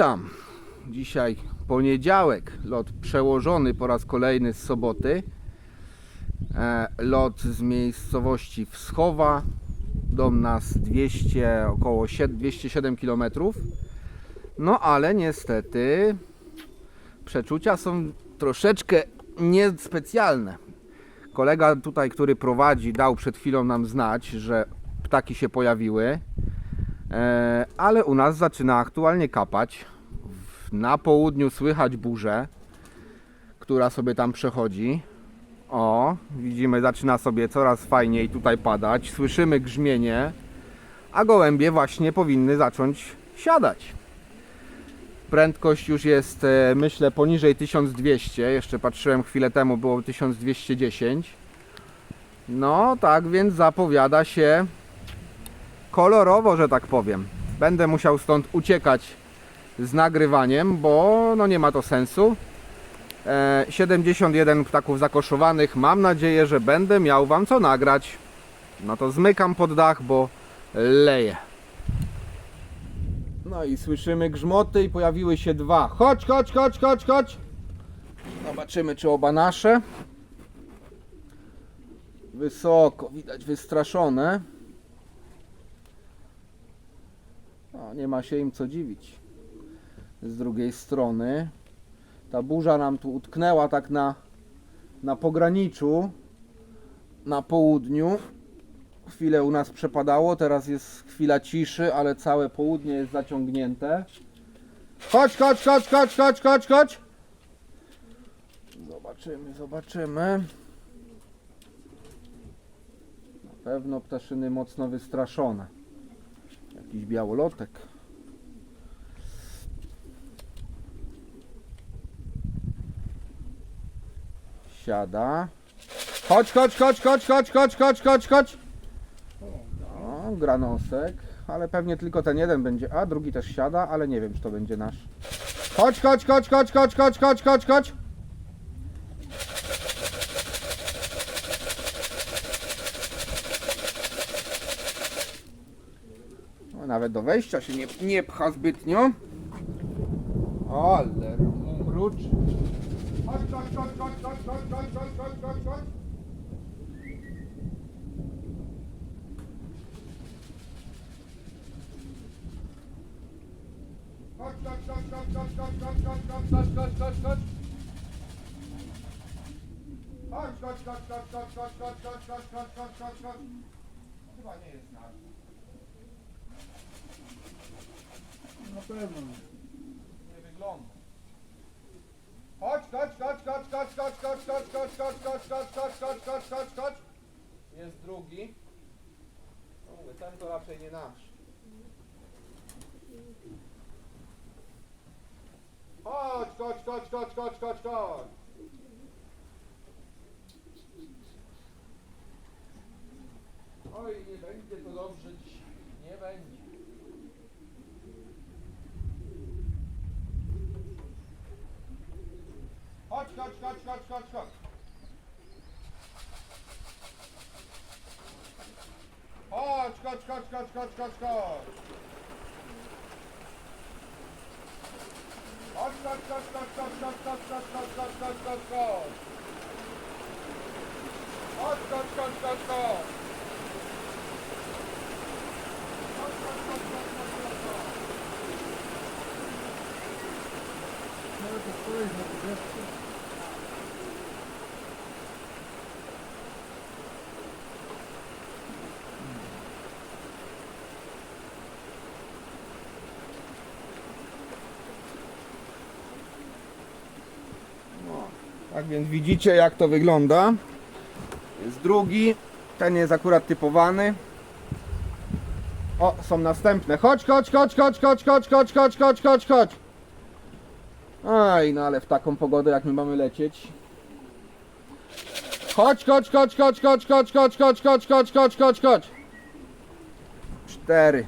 witam. Dzisiaj poniedziałek, lot przełożony po raz kolejny z soboty. E, lot z miejscowości Wschowa. Dom nas 200, około 7 207 km. No ale niestety przeczucia są troszeczkę niespecjalne. Kolega tutaj, który prowadzi, dał przed chwilą nam znać, że ptaki się pojawiły. E, ale u nas zaczyna aktualnie kapać. Na południu słychać burzę, która sobie tam przechodzi. O, widzimy, zaczyna sobie coraz fajniej tutaj padać. Słyszymy grzmienie, a gołębie właśnie powinny zacząć siadać. Prędkość już jest, e, myślę, poniżej 1200. Jeszcze patrzyłem chwilę temu, było 1210. No, tak więc zapowiada się kolorowo, że tak powiem. Będę musiał stąd uciekać z nagrywaniem, bo no nie ma to sensu. E, 71 ptaków zakoszowanych. Mam nadzieję, że będę miał Wam co nagrać. No to zmykam pod dach, bo leje. No i słyszymy grzmoty i pojawiły się dwa. Chodź, chodź, chodź, chodź, chodź. Zobaczymy, czy oba nasze. Wysoko, widać wystraszone. No, nie ma się im co dziwić. Z drugiej strony ta burza nam tu utknęła tak na, na pograniczu, na południu. Chwilę u nas przepadało, teraz jest chwila ciszy, ale całe południe jest zaciągnięte. Chodź, chodź, chodź, chodź, chodź, chodź, chodź. Zobaczymy, zobaczymy. Na pewno ptaszyny mocno wystraszone. Jakiś białolotek. Siada. Chodź, chodź, chodź, chodź, chodź, chodź, chodź, chodź, chodź. No, granosek, ale pewnie tylko ten jeden będzie, a drugi też siada, ale nie wiem, czy to będzie nasz. Chodź, chodź, chodź, chodź, chodź, chodź, chodź, chodź, chodź. No, nawet do wejścia się nie, nie pcha zbytnio. Ale mrucz. Chodź, chodź, chodź, chodź, chodź, chodź, chodź, chodź, chodź, chodź, chodź. Chodź, chodź, chodź, pewno. Nie wygląda. Chodź, chodź, chodź, chodź, chodź, chodź, chodź, chodź, chodź, chodź, chodź, chodź, chodź, chodź, chodź, chodź, chodź. Jest drugi. No mówię, ten to raczej nie nasz. Chodź, chodź, chodź, chodź, chodź, chodź, chodź. Oj, nie będzie to dobrze dzisiaj. Nie będzie. Chodź, chodź, chodź, chodź, chodź, chodź. Chodź, chodź, chodź, chodź, chodź, chodź, chodź. Chodź, chodź, chodź, chodź, chodź, chodź, chodź, chodź, chodź, chodź, chodź, chodź, chodź. Chodź, chodź, chodź, chodź, chodź. Chodź, chodź, chodź, chodź, chodź, chodź, chodź. Może to stoisz na drzewce. No, tak więc widzicie jak to wygląda. Jest drugi, ten jest akurat typowany. O, są następne. Chodź, chodź, chodź, chodź, chodź, chodź, chodź, chodź, chodź, chodź, chodź. Aj, no ale w taką pogodę jak my mamy lecieć. Chodź, chodź, chodź, chodź, chodź, chodź, chodź, chodź, chodź, chodź, chodź, chodź, chodź. Cztery.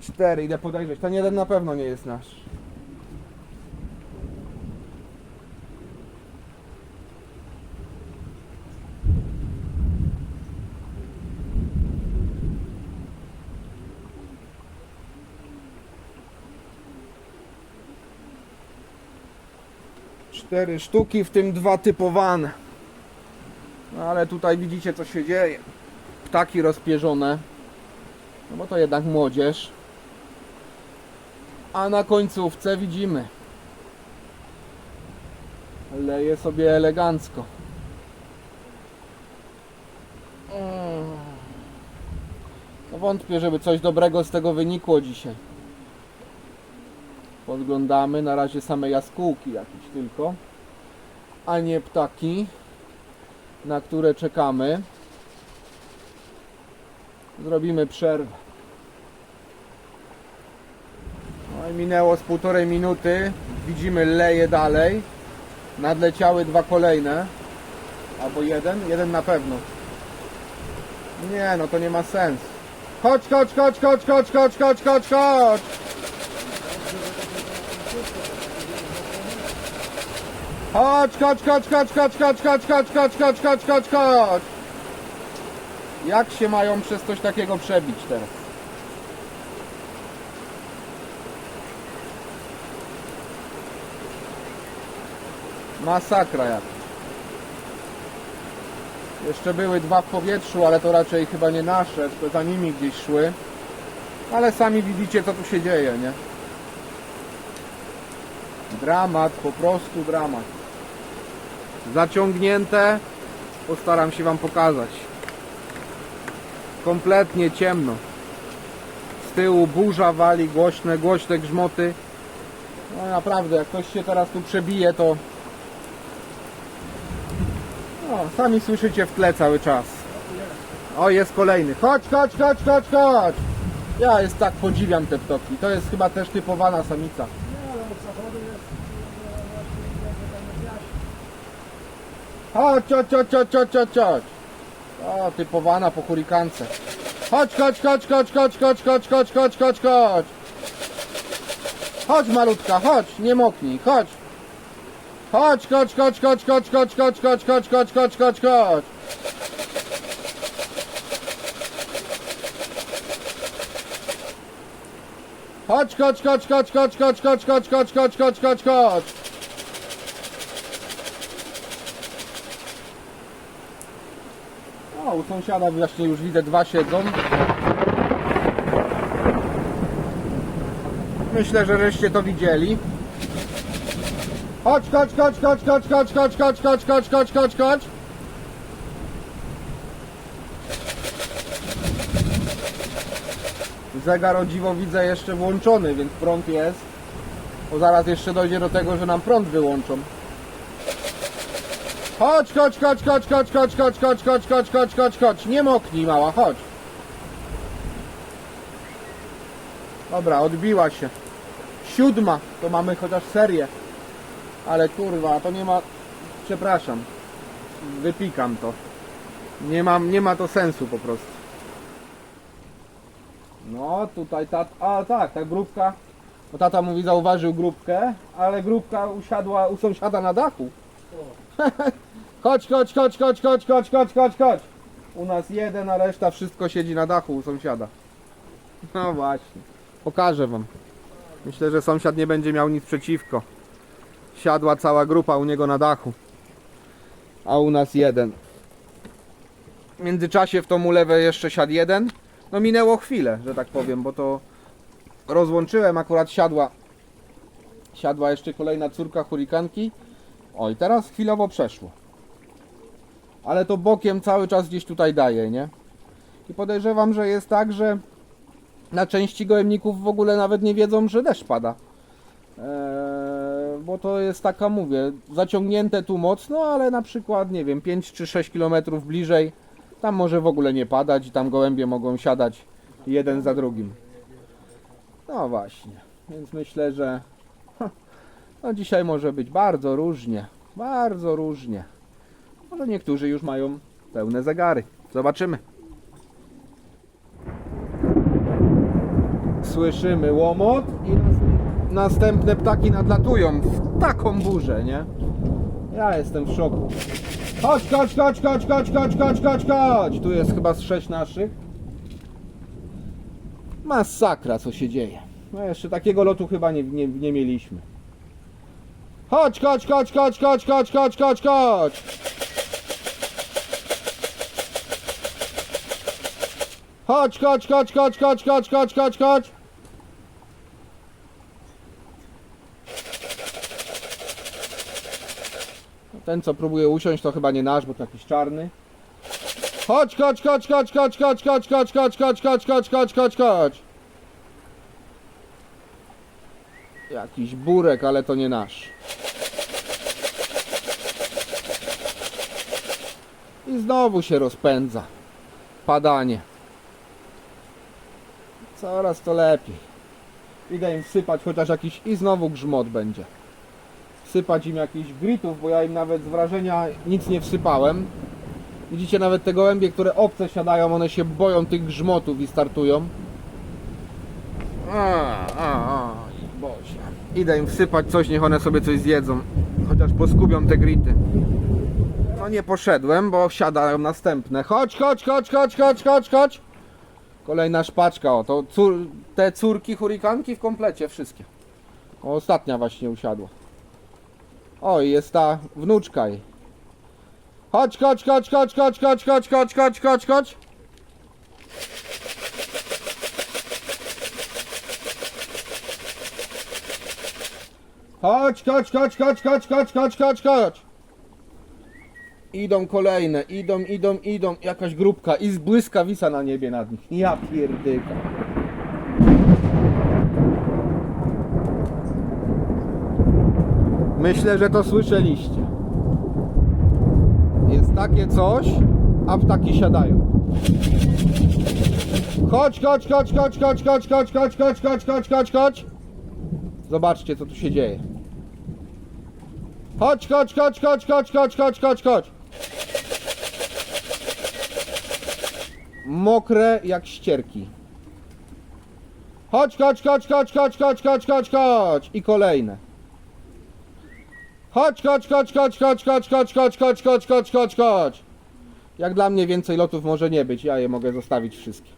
Cztery, idę podejrzeć. Ten jeden na pewno nie jest nasz. Cztery sztuki, w tym dwa typowane. No ale tutaj widzicie co się dzieje. Ptaki rozpierzone. No bo to jednak młodzież. A na końcówce widzimy. Leje sobie elegancko. Mm. No wątpię, żeby coś dobrego z tego wynikło dzisiaj. Podglądamy na razie same jaskółki jakieś tylko, a nie ptaki, na które czekamy. Zrobimy przerwę. No i minęło z półtorej minuty. Widzimy leje dalej. Nadleciały dwa kolejne. Albo jeden? Jeden na pewno. Nie, no to nie ma sensu. Chodź, chodź, chodź, chodź, chodź, chodź, chodź, chodź, chodź. Chodź, chodź, chodź, chodź, chodź, chodź, chodź, chodź, chodź, chodź, chodź, chodź, chodź. Jak się mają przez coś takiego przebić teraz? Masakra jak. Jeszcze były dwa w powietrzu, ale to raczej chyba nie nasze, tylko za nimi gdzieś szły. Ale sami widzicie co tu się dzieje, nie? Dramat, po prostu dramat. Zaciągnięte. Postaram się Wam pokazać. Kompletnie ciemno. Z tyłu burza wali, głośne, głośne grzmoty. No naprawdę, jak ktoś się teraz tu przebije, to... No, sami słyszycie w tle cały czas. O, jest kolejny. Chodź, chodź, chodź, chodź, chodź! Ja jest tak podziwiam te ptoki. To jest chyba też typowana samica. Nie, ale od zachodu jest. Chodź, chodź, chodź, chodź, chodź, chodź, chodź. O, typowana po hurikance. Chodź, chodź, chodź, chodź, chodź, chodź, chodź, chodź, chodź, chodź, chodź. Chodź malutka, chodź, nie moknij, chodź. Chodź, chodź, chodź, chodź, chodź, chodź, chodź, chodź, chodź, chodź, chodź, chodź, chodź. Chodź, chodź, chodź, chodź, chodź, chodź, chodź, chodź, chodź, chodź, chodź, chodź, chodź. U sąsiada właśnie już widzę dwa siedzą. Myślę, że żeście to widzieli. Chodź, chodź, chodź, chodź, chodź, chodź, chodź, chodź, chodź, chodź, chodź, chodź, chodź. Zegar o dziwo widzę jeszcze włączony, więc prąd jest. Bo zaraz jeszcze dojdzie do tego, że nam prąd wyłączą. Chodź, chodź, chodź, chodź, chodź, chodź, chodź, chodź, chodź, chodź, chodź, chodź, chodź. Nie moknij mała, chodź. Dobra, odbiła się. Siódma, to mamy chociaż serię. Ale kurwa, to nie ma... Przepraszam. Wypikam to. Nie, mam, nie ma to sensu po prostu. No, tutaj ta... A tak, ta grupka... Bo tata mówi, zauważył grupkę, ale grupka usiadła u sąsiada na dachu. Chodź, chodź, chodź, chodź, chodź, chodź, chodź, chodź, chodź. U nas jeden, a reszta wszystko siedzi na dachu u sąsiada. No właśnie. Pokażę wam. Myślę, że sąsiad nie będzie miał nic przeciwko. Siadła cała grupa u niego na dachu. A u nas jeden. W międzyczasie w tą ulewę jeszcze siadł jeden. No minęło chwilę, że tak powiem, bo to rozłączyłem, akurat siadła. Siadła jeszcze kolejna córka hurikanki. O i teraz chwilowo przeszło. Ale to bokiem cały czas gdzieś tutaj daje, nie? I podejrzewam, że jest tak, że na części gołębników w ogóle nawet nie wiedzą, że deszcz pada. Eee, bo to jest taka, mówię, zaciągnięte tu mocno, ale na przykład, nie wiem, 5 czy 6 km bliżej, tam może w ogóle nie padać i tam gołębie mogą siadać jeden za drugim. No właśnie, więc myślę, że no dzisiaj może być bardzo różnie, bardzo różnie. Może niektórzy już mają pełne zegary. Zobaczymy. Słyszymy łomot i nas- następne ptaki nadlatują w taką burzę, nie? Ja jestem w szoku. Chodź, chodź, chodź, chodź, chodź, chodź, chodź, chodź, chodź. Tu jest chyba z sześć naszych. Masakra, co się dzieje. No jeszcze takiego lotu chyba nie, nie, nie mieliśmy. Chodź, chodź, chodź, chodź, chodź, chodź, chodź, chodź, chodź. Chodź, chodź, chodź, chodź, chodź, chodź, chodź, chodź, chodź. Ten, co próbuje usiąść, to chyba nie nasz, bo to jakiś czarny. Chodź, chodź, chodź, chodź, chodź, chodź, chodź, chodź, chodź, chodź, chodź, chodź, chodź, chodź, chodź. Jakiś burek, ale to nie nasz. I znowu się rozpędza. Padanie. Coraz to lepiej. Idę im wsypać chociaż jakiś i znowu grzmot będzie. Wsypać im jakichś gritów, bo ja im nawet z wrażenia nic nie wsypałem. Widzicie nawet te gołębie, które obce siadają, one się boją tych grzmotów i startują. A, a, a, Boże. Idę im wsypać coś, niech one sobie coś zjedzą. Chociaż poskubią te grity. No nie poszedłem, bo siadają następne. Chodź, chodź, chodź, chodź, chodź, chodź, chodź. Kolejna szpaczka, o to cór, te córki hurikanki w komplecie, wszystkie. Ostatnia właśnie usiadła. O, i jest ta wnuczka jej. Chodź, chodź, chodź, chodź, chodź, chodź, chodź, chodź, chodź, chodź, chodź. Chodź, chodź, chodź, chodź, chodź, chodź, chodź, chodź, chodź. Idą kolejne, idą, idą, idą. Jakaś grupka i błyskawica na niebie nad nich. Ja pierdyka. Myślę, że to słyszeliście. Jest takie coś, a ptaki siadają. Chodź, chodź, chodź, chodź, chodź, chodź, chodź, chodź, chodź, chodź, chodź, chodź, chodź. Zobaczcie, co tu się dzieje. Chodź, chodź, chodź, chodź, chodź, chodź, chodź, chodź, chodź. Mokre jak ścierki. Chodź, chodź, chodź, chodź, chodź, chodź, chodź, chodź, chodź. I kolejne. Chodź, chodź, chodź, chodź, chodź, chodź, chodź, chodź, chodź, chodź, chodź, chodź, chodź. Jak dla mnie więcej lotów może nie być, ja je mogę zostawić wszystkie.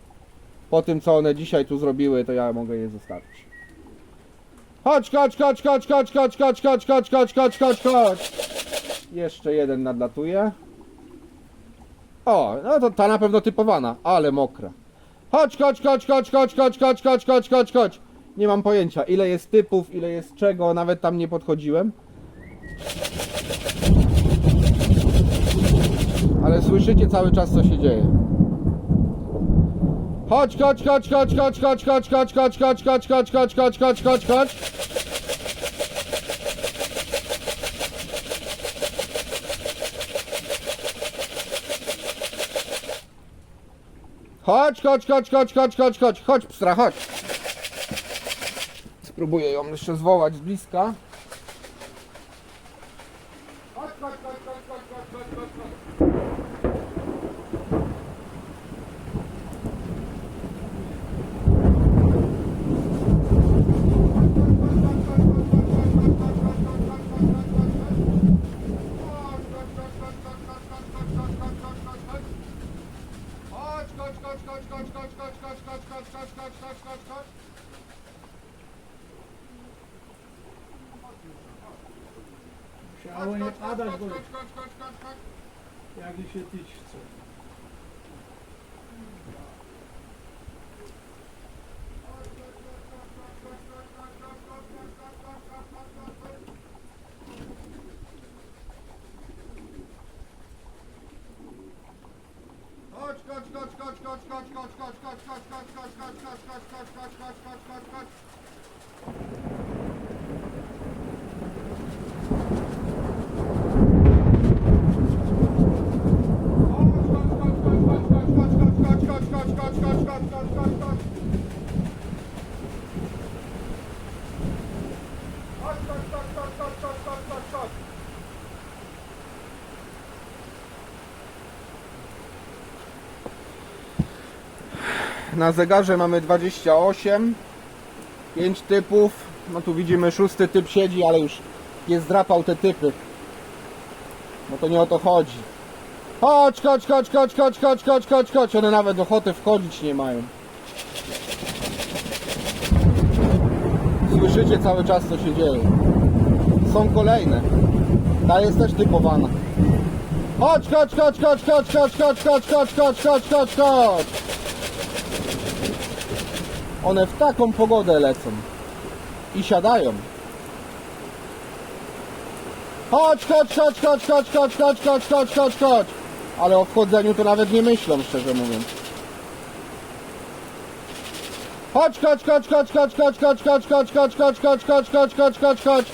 Po tym, co one dzisiaj tu zrobiły, to ja mogę je zostawić. Chodź, chodź, chodź, chodź, chodź, chodź, chodź, chodź, chodź, chodź, chodź, chodź, chodź. Jeszcze jeden nadlatuje. O, no to ta na pewno typowana, ale mokra. Chodź, chodź, chodź, chodź, chodź, chodź, chodź, chodź, chodź, chodź, chodź. Nie mam pojęcia, ile jest typów, ile jest czego, nawet tam nie podchodziłem. Ale słyszycie cały czas, co się dzieje. Chodź, chodź, chodź, chodź, chodź, chodź, chodź, chodź, chodź, chodź, chodź, chodź, chodź, chodź, chodź, chodź, chodź. Chodź, chodź, chodź, chodź, chodź, chodź, chodź, chodź, pstra, chodź. Spróbuję ją jeszcze zwołać z bliska. вообще? Na zegarze mamy 28, 5 typów. No tu widzimy szósty typ siedzi, ale już nie zdrapał te typy. No to nie o to chodzi. Chodź, chodź, chodź, chodź, chodź, chodź, chodź, chodź, chodź. One nawet ochoty wchodzić nie mają. Słyszycie cały czas co się dzieje. są kolejne. Ta jest też typowana. Chodź, chodź, chodź, chodź, chodź, chodź, chodź, chodź, chodź, chodź, chodź, chodź, chodź. One w taką pogodę lecą. I siadają. Chodź, chodź, chodź, chodź, chodź, chodź, chodź, chodź, chodź, chodź, chodź. Ale o wchodzeniu to nawet nie myślą, szczerze mówiąc. Chodź, chodź, chodź, chodź, chodź, chodź, chodź, chodź, chodź, chodź, chodź, chodź, chodź, chodź, chodź, chodź,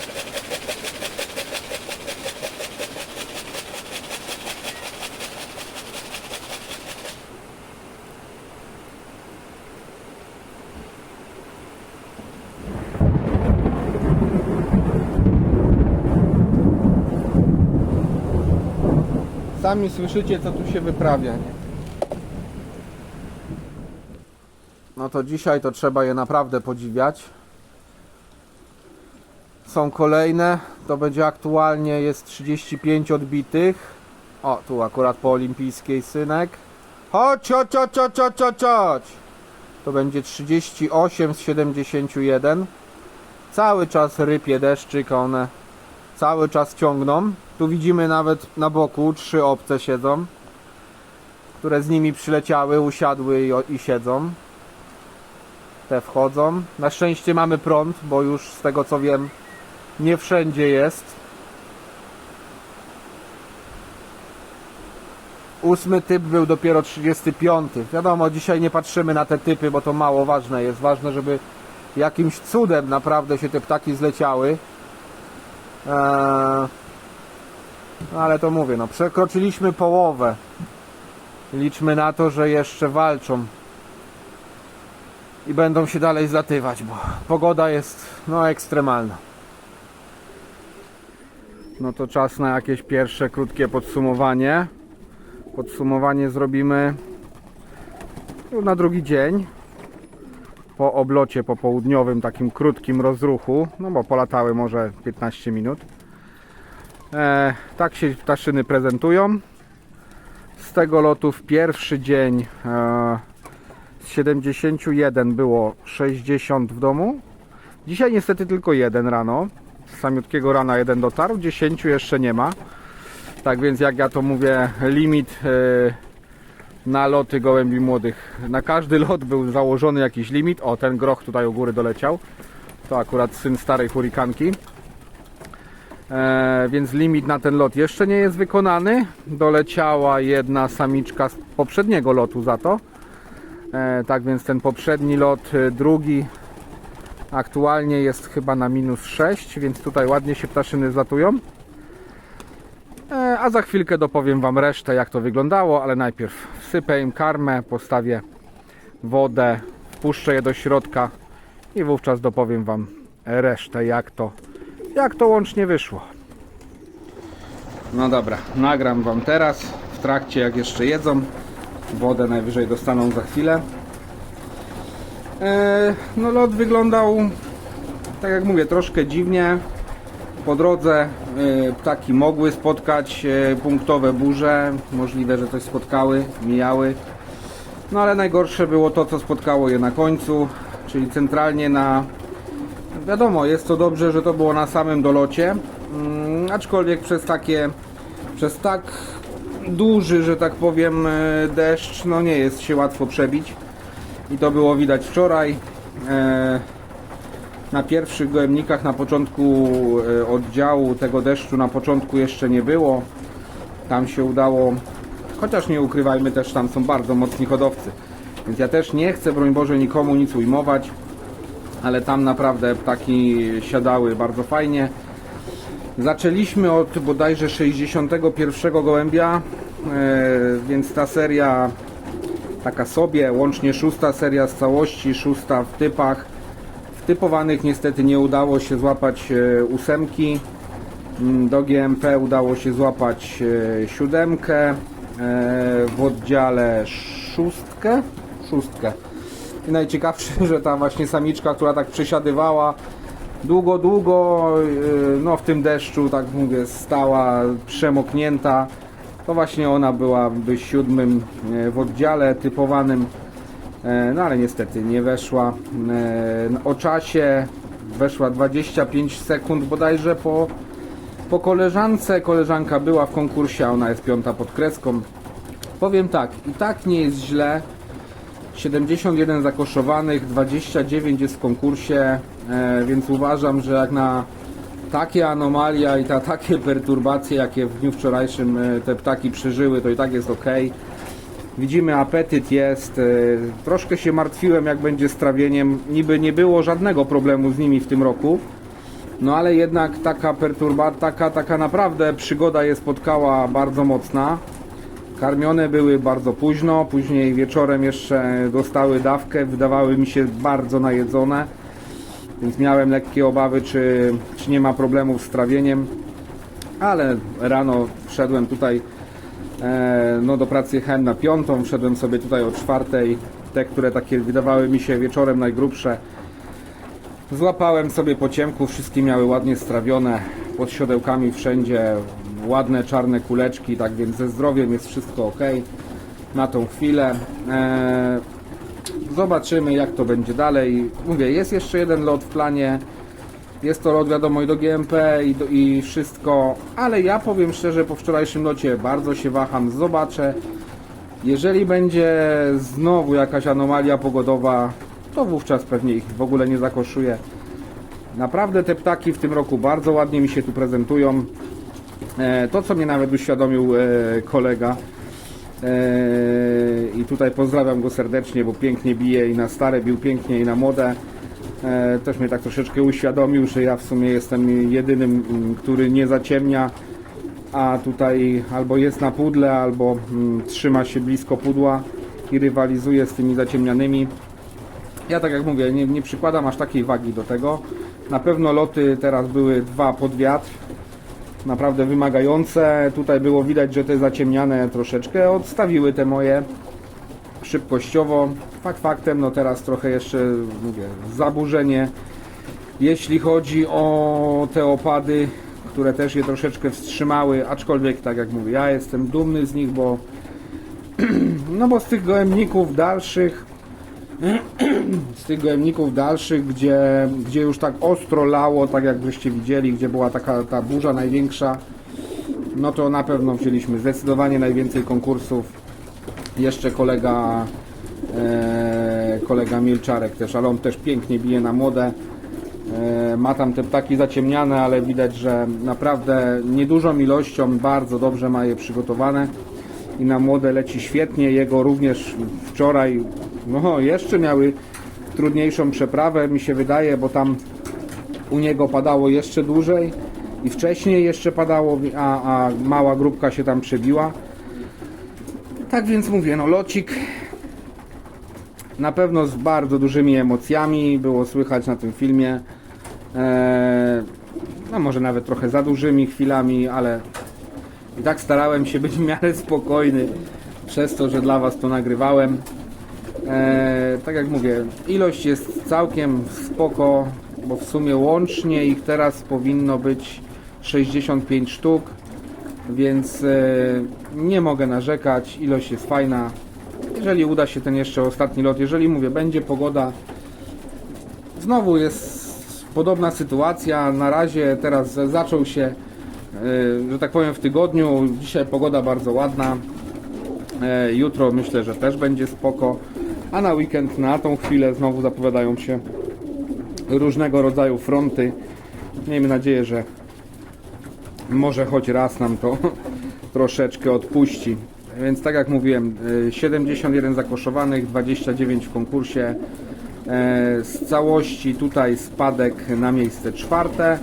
Sami słyszycie, co tu się wyprawia, nie? No to dzisiaj to trzeba je naprawdę podziwiać. Są kolejne, to będzie aktualnie jest 35 odbitych. O, tu akurat po olimpijskiej synek. Chodź, chodź, chodź, chodź, chodź, chodź. To będzie 38 z 71. Cały czas rypie deszczyk, one cały czas ciągną. Tu widzimy nawet na boku trzy obce siedzą, które z nimi przyleciały, usiadły i, i siedzą. Te wchodzą. Na szczęście mamy prąd, bo już z tego co wiem, nie wszędzie jest. Ósmy typ był dopiero 35. Wiadomo, dzisiaj nie patrzymy na te typy, bo to mało ważne jest. Ważne, żeby jakimś cudem naprawdę się te ptaki zleciały. Eee, no ale to mówię, no przekroczyliśmy połowę. Liczmy na to, że jeszcze walczą i będą się dalej zlatywać, bo pogoda jest no ekstremalna. No to czas na jakieś pierwsze krótkie podsumowanie. Podsumowanie zrobimy no, na drugi dzień po oblocie popołudniowym, takim krótkim rozruchu, no bo polatały może 15 minut. E, tak się ptaszyny prezentują. Z tego lotu w pierwszy dzień e, z 71 było 60 w domu. Dzisiaj niestety tylko jeden rano. Z samiutkiego rana jeden dotarł, 10 jeszcze nie ma. Tak więc jak ja to mówię, limit e, na loty gołębi młodych. Na każdy lot był założony jakiś limit. O, ten groch tutaj u góry doleciał. To akurat syn starej hurikanki. E, więc limit na ten lot jeszcze nie jest wykonany. Doleciała jedna samiczka z poprzedniego lotu za to. E, tak więc ten poprzedni lot, e, drugi, aktualnie jest chyba na minus 6, więc tutaj ładnie się ptaszyny zlatują. E, a za chwilkę dopowiem Wam resztę, jak to wyglądało, ale najpierw wsypę im karmę, postawię wodę, wpuszczę je do środka i wówczas dopowiem Wam resztę, jak to, jak to łącznie wyszło. No dobra, nagram Wam teraz, w trakcie jak jeszcze jedzą. Wodę najwyżej dostaną za chwilę. E, no lot wyglądał, tak jak mówię, troszkę dziwnie. Po drodze e, ptaki mogły spotkać e, punktowe burze. Możliwe, że coś spotkały, mijały. No ale najgorsze było to, co spotkało je na końcu, czyli centralnie na. Wiadomo, jest to dobrze, że to było na samym dolocie. Mm, aczkolwiek przez takie. Przez tak duży, że tak powiem, e, deszcz, no nie jest się łatwo przebić. I to było widać wczoraj. Na pierwszych gołębnikach na początku e, oddziału tego deszczu na początku jeszcze nie było. Tam się udało, chociaż nie ukrywajmy, też tam są bardzo mocni hodowcy. Więc ja też nie chcę, broń Boże, nikomu nic ujmować, ale tam naprawdę ptaki siadały bardzo fajnie. Zaczęliśmy od bodajże 61 gołębia, e, więc ta seria taka sobie, łącznie szósta seria z całości, szósta w typach. Typowanych niestety nie udało się złapać e, ósemki. Mm, Do GMP udało się złapać e, siódemkę, e, w oddziale szóstkę, szóstkę. I najciekawsze, że ta właśnie samiczka, która tak przesiadywała długo, długo, no w tym deszczu, tak mówię, stała przemoknięta. To właśnie ona byłaby siódmym w oddziale typowanym, no ale niestety nie weszła. Yy, O czasie weszła 25 sekund bodajże po Po koleżance, koleżanka była w konkursie, ona jest piąta pod kreską. Powiem tak, i tak nie jest źle. 71 zakoszowanych, 29 jest w konkursie, e, więc uważam, że jak na takie anomalia i ta, takie perturbacje, jakie w dniu wczorajszym e, te ptaki przeżyły, to i tak jest ok. Widzimy, apetyt jest. e, Troszkę się martwiłem, jak będzie z trawieniem. Niby nie było żadnego problemu z nimi w tym roku. No ale jednak taka perturba, taka, taka naprawdę przygoda je spotkała bardzo mocna. Karmione były bardzo późno, później wieczorem jeszcze dostały dawkę, wydawały mi się bardzo najedzone, więc miałem lekkie obawy, czy, czy nie ma problemów z trawieniem, ale rano wszedłem tutaj no, do pracy jechałem na piątą, wszedłem sobie tutaj o czwartej, te, które takie wydawały mi się wieczorem najgrubsze, Złapałem sobie po ciemku, wszystkie miały ładnie strawione, pod siodełkami wszędzie, ładne czarne kuleczki, tak więc ze zdrowiem jest wszystko ok na tą chwilę. Eee, zobaczymy jak to będzie dalej. Mówię, jest jeszcze jeden lot w planie, jest to lot wiadomo i do GMP i, do, i wszystko, ale ja powiem szczerze, po wczorajszym locie bardzo się waham, zobaczę. Jeżeli będzie znowu jakaś anomalia pogodowa, to wówczas pewnie ich w ogóle nie zakoszuję. Naprawdę te ptaki w tym roku bardzo ładnie mi się tu prezentują. E, to, co mnie nawet uświadomił e, kolega, e, i tutaj pozdrawiam go serdecznie, bo pięknie bije i na stare bił pięknie i na młode. E, też mnie tak troszeczkę uświadomił, że ja w sumie jestem jedynym, m, który nie zaciemnia, a tutaj albo jest na pudle, albo mm, trzyma się blisko pudła i rywalizuje z tymi zaciemnianymi. Ja tak jak mówię, nie, nie przykładam aż takiej wagi do tego. Na pewno loty teraz były dwa pod wiatr, naprawdę wymagające. Tutaj było widać, że te zaciemniane troszeczkę odstawiły te moje szybkościowo. Fakt faktem, no teraz trochę jeszcze mówię, zaburzenie. Jeśli chodzi o te opady, które też je troszeczkę wstrzymały, aczkolwiek tak jak mówię, ja jestem dumny z nich, bo no bo z tych gołębników dalszych z tych gołębników dalszych, gdzie, gdzie już tak ostro lało, tak jak żeście widzieli, gdzie była taka ta burza największa, no to na pewno wzięliśmy zdecydowanie najwięcej konkursów. Jeszcze kolega e, kolega Milczarek też, ale on też pięknie bije na młode. E, ma tam te ptaki zaciemniane, ale widać, że naprawdę niedużą ilością bardzo dobrze ma je przygotowane i na młode leci świetnie. Jego również wczoraj, no jeszcze miały trudniejszą przeprawę, mi się wydaje, bo tam u niego padało jeszcze dłużej i wcześniej jeszcze padało, a, a mała grupka się tam przebiła. Tak więc mówię, no locik na pewno z bardzo dużymi emocjami było słychać na tym filmie. Eee, no może nawet trochę za dużymi chwilami, ale i tak starałem się być w miarę spokojny przez to, że dla Was to nagrywałem. Eee, tak jak mówię, ilość jest całkiem spoko, bo w sumie łącznie ich teraz powinno być 65 sztuk, więc e, nie mogę narzekać, ilość jest fajna. Jeżeli uda się ten jeszcze ostatni lot, jeżeli mówię, będzie pogoda, znowu jest podobna sytuacja. Na razie teraz zaczął się, e, że tak powiem, w tygodniu. Dzisiaj pogoda bardzo ładna. E, Jutro myślę, że też będzie spoko. A na weekend, na tą chwilę znowu zapowiadają się różnego rodzaju fronty. Miejmy nadzieję, że może choć raz nam to troszeczkę odpuści. Więc tak jak mówiłem, y, 71 zakoszowanych, 29 w konkursie. E, Z całości tutaj spadek na miejsce czwarte.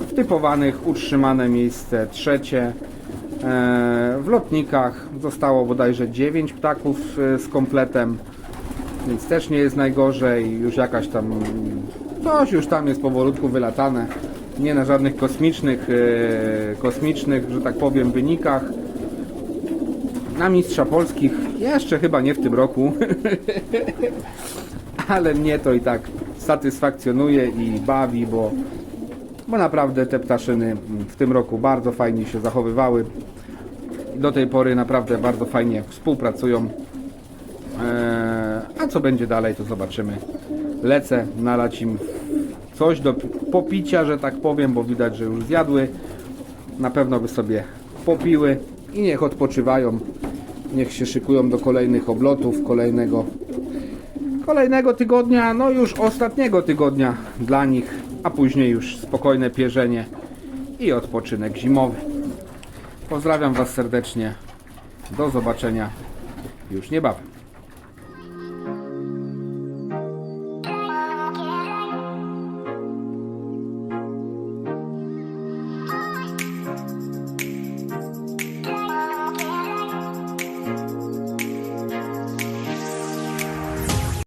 W typowanych utrzymane miejsce trzecie. E, W lotnikach zostało bodajże 9 ptaków e, z kompletem, więc też nie jest najgorzej. Już jakaś tam, coś już tam jest powolutku wylatane. Nie na żadnych kosmicznych, e, kosmicznych, że tak powiem, wynikach. Na mistrza polskich jeszcze chyba nie w tym roku, ale mnie to i tak satysfakcjonuje i bawi, bo, bo naprawdę te ptaszyny w tym roku bardzo fajnie się zachowywały. Do tej pory naprawdę bardzo fajnie współpracują. Eee, a co będzie dalej, to zobaczymy. Lecę, nalać im coś do popicia, że tak powiem, bo widać, że już zjadły. na pewno by sobie popiły i niech odpoczywają. Niech się szykują do kolejnych oblotów, kolejnego kolejnego tygodnia, no już ostatniego tygodnia dla nich, a później już spokojne pierzenie i odpoczynek zimowy. Pozdrawiam Was serdecznie. Do zobaczenia już niebawem.